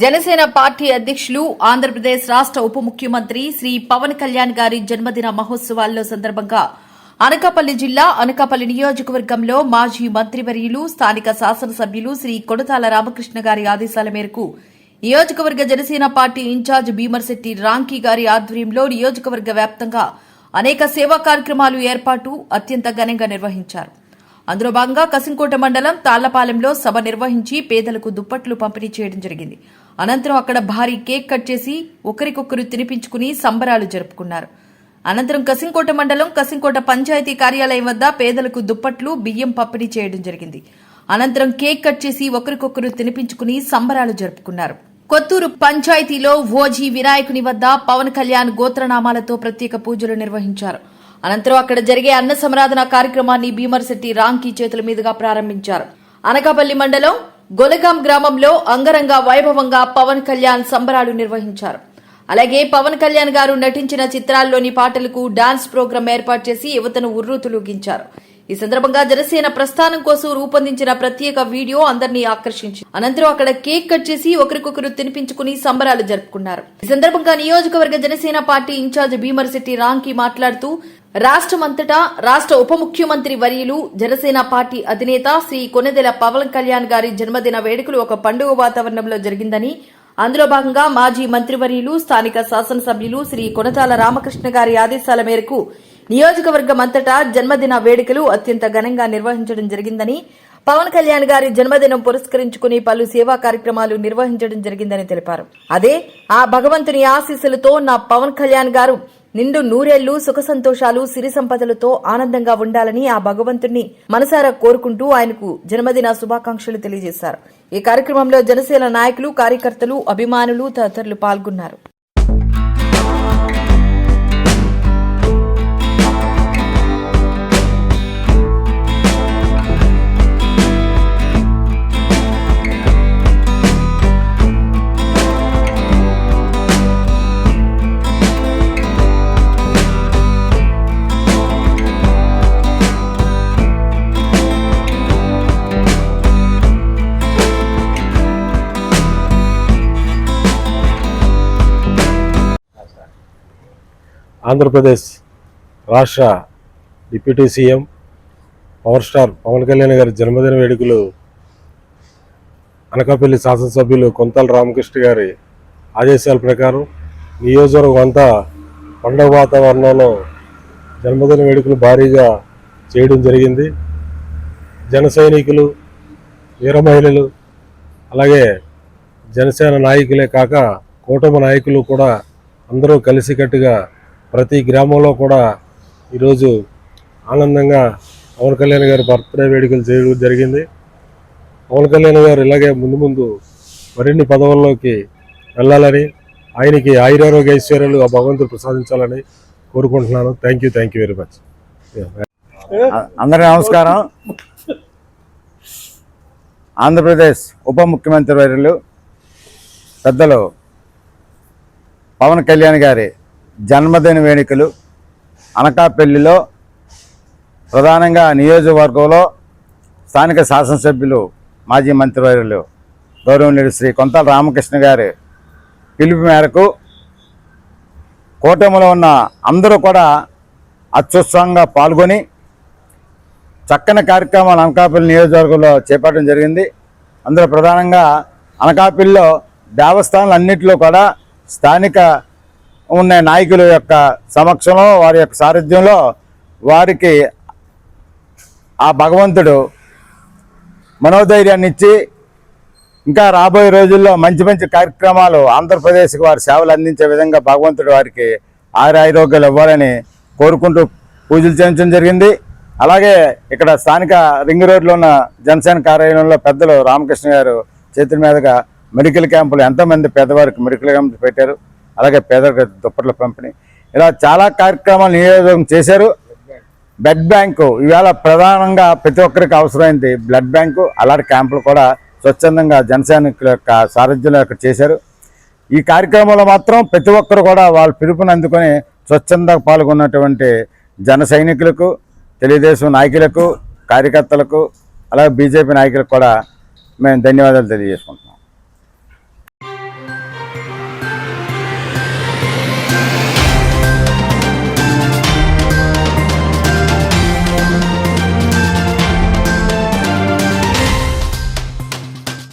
Janasena party అధ్యక్షులు ఆంధ్రప్రదేశ్ రాష్ట్ర ఉప ముఖ్యమంత్రి శ్రీ పవన్ కళ్యాణ్ గారి జన్మదిన మహోత్సవాల్లో సందర్భంగా అనకాపల్లి జిల్లా అనకాపల్లి నియోజకవర్గంలో మాజీ మంత్రివర్యులు స్థానిక శాసనసభ్యులు శ్రీ కొడతాల రామకృష్ణ గారి ఆదేశాల మేరకు నియోజకవర్గ Janasena party in charge Bhimarasetti Ramki గారి ఆధ్వర్యంలో నియోజకవర్గ వ్యాప్తంగా అనేక సేవా కార్యక్రమాలు ఏర్పాటు అత్యంత ఘనంగా నిర్వహించారు. అందులో భాగంగా కసింకోట మండలం తాళ్ళపాలెంలో సభ నిర్వహించి పేదలకు దుప్పట్లు పంపిణీ చేయడం జరిగింది. అనంతరం అక్కడ భారీ కేక్ కట్ చేసి ఒకరికొకరు తినిపించుకుని సంబరాలు జరుపుకున్నారు. అనంతరం కసింకోట మండలం కసింకోట పంచాయతీ కార్యాలయం వద్ద పేదలకు దుప్పట్లు బియ్యం పంపిణీ చేయడం జరిగింది. అనంతరం కేక్ కట్ చేసి ఒకరికొకరు తినిపించుకుని సంబరాలు జరుపుకున్నారు. కొత్తూరు పంచాయతీలో ఓజీ వినాయకుని వద్ద పవన్ కళ్యాణ్ గోత్రనామాలతో ప్రత్యేక పూజలు నిర్వహించారు. అనంతరం అక్కడ జరిగే అన్న సమరాధన కార్యక్రమాన్ని భీమర్శెట్టి రాంకీ చేతుల మీదుగా ప్రారంభించారు. అనకాపల్లి మండలం గొలగాం గ్రామంలో అంగరంగ వైభవంగా పవన్ కళ్యాణ్ సంబరాలు నిర్వహించారు. అలాగే పవన్ కళ్యాణ్ గారు నటించిన చిత్రాల్లోని పాటలకు డాన్స్ ప్రోగ్రాం ఏర్పాటు చేసి యువతను ఉర్రూతులూగించారు. ఈ సందర్భంగా జనసేన ప్రస్థానం కోసం రూపొందించిన ప్రత్యేక వీడియో అందరినీ ఆకర్షించింది. అనంతరం అక్కడ కేక్ కట్ చేసి ఒకరికొకరు తినిపించుకుని సంబరాలు జరుపుకున్నారు. ఈ సందర్భంగా నియోజకవర్గ జనసేన పార్టీ ఇన్ఛార్జ్ భీమర్శెట్టి రాంకి మాట్లాడుతూ రాష్ట్రమంతటా రాష్ట్ర ఉప ముఖ్యమంత్రి వర్యులు జనసేన పార్టీ అధినేత శ్రీ కొనెదెల పవన్ కళ్యాణ్ గారి జన్మదిన వేడుకలు ఒక పండుగ వాతావరణంలో జరిగిందని అందులో భాగంగా మాజీ మంత్రివర్యులు స్థానిక శాసనసభ్యులు శ్రీ కొనతాల రామకృష్ణ గారి ఆదేశాల మేరకు నియోజకవర్గం అంతటా జన్మదిన వేడుకలు అత్యంత ఘనంగా నిర్వహించడం జరిగిందని పవన్ కళ్యాణ్ గారి జన్మదినం పురస్కరించుకుని పలు సేవా కార్యక్రమాలు నిర్వహించడం జరిగిందని తెలిపారు. అదే ఆ భగవంతుని ఆశీస్సులతో నా పవన్ కళ్యాణ్ గారు నిండు నూరేళ్ళు సుఖ సంతోషాలు సిరి సంపదలతో ఆనందంగా ఉండాలని ఆ భగవంతుణ్ణి మనసారా కోరుకుంటూ ఆయనకు జన్మదిన శుభాకాంక్షలు తెలియజేశారు. ఈ కార్యక్రమంలో జనసేన నాయకులు కార్యకర్తలు అభిమానులు తదితరులు పాల్గొన్నారు. ఆంధ్రప్రదేశ్ రాష్ట్ర deputy CM power star Pawan Kalyan గారి జన్మదిన వేడుకలు అనకాపల్లి శాసనసభ్యులు కొంతల రామకృష్ణ గారి ఆదేశాల ప్రకారం నియోజకవర్గం అంతా పండగ వాతావరణంలో జన్మదిన వేడుకలు భారీగా చేయడం జరిగింది. జన సైనికులు వీర మహిళలు అలాగే జనసేన నాయకులే కాక కూటమి నాయకులు కూడా అందరూ కలిసికట్టుగా ప్రతి గ్రామంలో కూడా ఈరోజు ఆనందంగా పవన్ కళ్యాణ్ గారి బర్త్డే వేడుకలు చేయడం జరిగింది. పవన్ కళ్యాణ్ గారు ఇలాగే ముందు ముందు మరిన్ని పదవుల్లోకి వెళ్ళాలని ఆయనకి ఆయురారోగ్య ఐశ్వర్యాలు ఆ భగవంతుడు ప్రసాదించాలని కోరుకుంటున్నాను. Thank you thank you very much అందరికీ నమస్కారం. ఆంధ్రప్రదేశ్ ఉప ముఖ్యమంత్రి వర్యులు పెద్దలు పవన్ కళ్యాణ్ గారి జన్మదిన వేడుకలు అనకాపల్లిలో ప్రధానంగా నియోజకవర్గంలో స్థానిక శాసనసభ్యులు మాజీ మంత్రివర్యులు గౌరవనీయుడు శ్రీ కొంతల రామకృష్ణ గారి పిలుపు మేరకు కూటమిలో ఉన్న అందరూ కూడా అత్యుత్సాహంగా పాల్గొని చక్కని కార్యక్రమాలు అనకాపల్లి నియోజకవర్గంలో చేపట్టడం జరిగింది. అందులో ప్రధానంగా అనకాపల్లిలో దేవస్థానాలు అన్నింటిలో కూడా స్థానిక ఉన్న నాయకుల యొక్క సమక్షంలో వారి యొక్క సారథ్యంలో వారికి ఆ భగవంతుడు మనోధైర్యాన్ని ఇచ్చి ఇంకా రాబోయే రోజుల్లో మంచి మంచి కార్యక్రమాలు ఆంధ్రప్రదేశ్కి వారి సేవలు అందించే విధంగా భగవంతుడు వారికి ఆరోగ్యాలు ఇవ్వాలని కోరుకుంటూ పూజలు చేయించడం జరిగింది. అలాగే ఇక్కడ స్థానిక రింగ్ రోడ్లో ఉన్న జనసేన కార్యాలయంలో పెద్దలు రామకృష్ణ గారు చేతుల మీదుగా మెడికల్ క్యాంపులు ఎంతోమంది పేదవారికి మెడికల్ క్యాంపులు పెట్టారు. అలాగే పేదలకు దుప్పట్ల పంపిణీ. ఇలా చాలా కార్యక్రమాలు నియోజకవర్గం చేశారు. బ్లడ్ బ్యాంకు ఇవాళ ప్రధానంగా ప్రతి ఒక్కరికి అవసరమైంది బ్లడ్ బ్యాంకు. అలాంటి క్యాంపులు కూడా స్వచ్ఛందంగా జనసైనికుల యొక్క సారథ్యంలో ఇక్కడ చేశారు. ఈ కార్యక్రమంలో మాత్రం ప్రతి ఒక్కరు కూడా వాళ్ళ పిలుపుని అందుకొని స్వచ్ఛందంగా పాల్గొన్నటువంటి జన సైనికులకు తెలుగుదేశం నాయకులకు కార్యకర్తలకు అలాగే బీజేపీ నాయకులకు కూడా మేము ధన్యవాదాలు తెలియజేసుకుంటాం